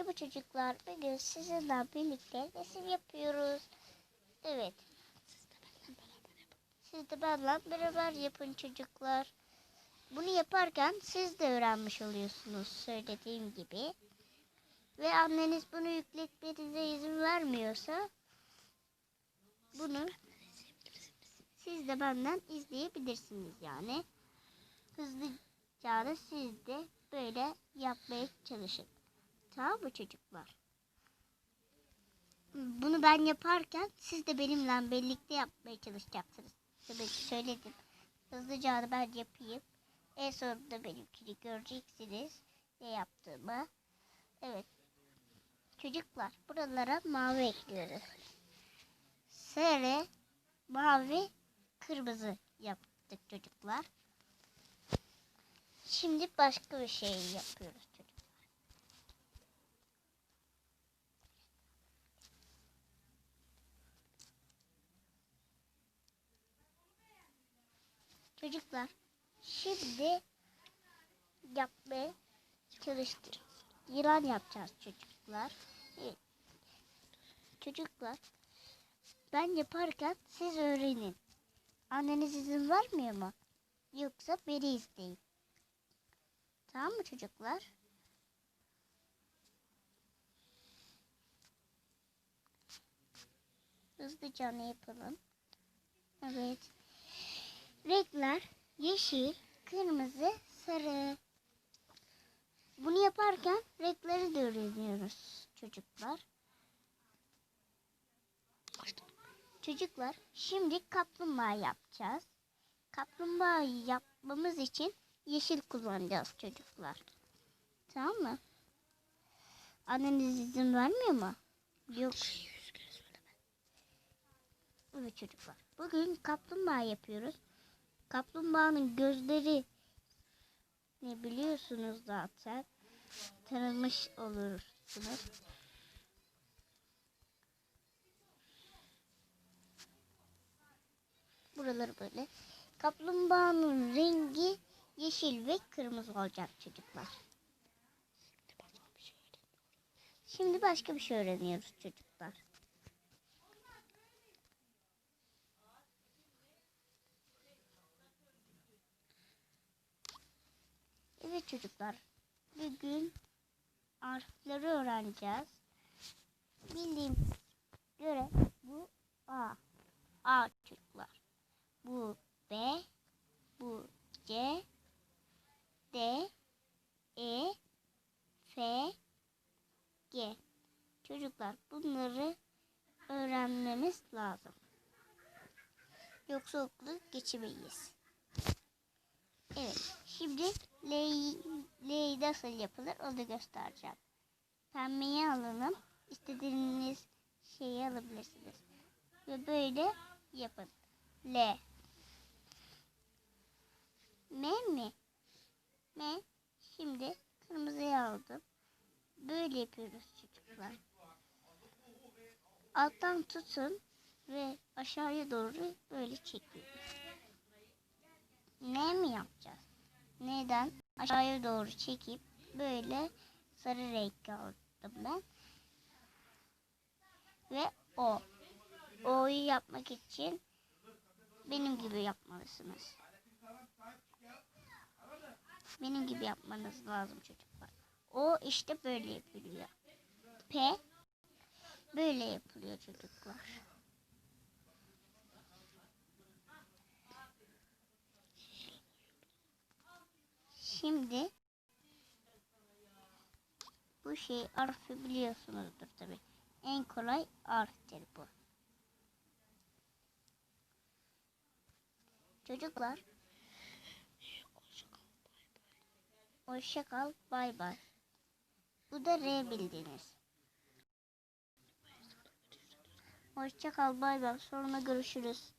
Merhaba çocuklar. Bugün sizinle birlikte resim yapıyoruz. Evet. Siz de benimle beraber yapın çocuklar. Bunu yaparken siz de öğrenmiş oluyorsunuz söylediğim gibi. Ve anneniz bunu yükletmenize izin vermiyorsa bunu siz de benden izleyebilirsiniz yani. Hızlıca da siz de böyle yapmaya çalışın. Tamam mı çocuklar? Bunu ben yaparken siz de benimle birlikte yapmaya çalışacaksınız. Tabii söyledim. Hızlıca ben yapayım. En sonunda benimkini göreceksiniz. Ne yaptığımı. Evet. Çocuklar buralara mavi ekliyoruz. Sarı, mavi, kırmızı yaptık çocuklar. Şimdi başka bir şey yapıyoruz çocuklar. Şimdi yapmaya çalıştık. Yılan yapacağız çocuklar. Çocuklar ben yaparken siz öğrenin. Anneniz izin vermiyor mu? Yoksa beni izleyin. Tamam mı çocuklar? Hızlıca ne yapalım? Evet. Renkler yeşil, kırmızı, sarı. Bunu yaparken renkleri de öğreniyoruz çocuklar. Çocuklar şimdi kaplumbağa yapacağız. Kaplumbağa yapmamız için yeşil kullanacağız çocuklar. Tamam mı? Anneniz izin vermiyor mu? Yok. Evet çocuklar. Bugün kaplumbağa yapıyoruz. Kaplumbağanın gözleri ne biliyorsunuz zaten. Tanımış olursunuz. Buraları böyle. Kaplumbağanın rengi yeşil ve kırmızı olacak çocuklar. Şimdi başka bir şey öğreniyoruz çocuklar. Evet çocuklar. Bugün harfleri öğreneceğiz. Bildiğim göre bu A. A çocuklar. Bu B. Bu C. D. E. F. G. Çocuklar bunları öğrenmemiz lazım. Yoksa okulu geçemeyiz. Evet. Şimdi nasıl yapılır onu göstereceğim. Pembeyi alalım. İstediğiniz şeyi alabilirsiniz. Ve böyle yapın. L. M mi? M. Şimdi kırmızıyı aldım. Böyle yapıyoruz çocuklar. Alttan tutun ve aşağıya doğru böyle çekiyoruz. Ne mi yapacağız? Neden? Aşağıya doğru çekip böyle sarı renk aldım ben. Ve o. O'yu yapmak için benim gibi yapmalısınız. Benim gibi yapmanız lazım çocuklar. O işte böyle yapılıyor. P böyle yapılıyor çocuklar. Şimdi bu şey harfi biliyorsunuzdur tabi. En kolay harftir bu. Çocuklar Hoşça kal, bay bay. Bu da R bildiğiniz. Hoşça kal, bay bay. Sonra görüşürüz.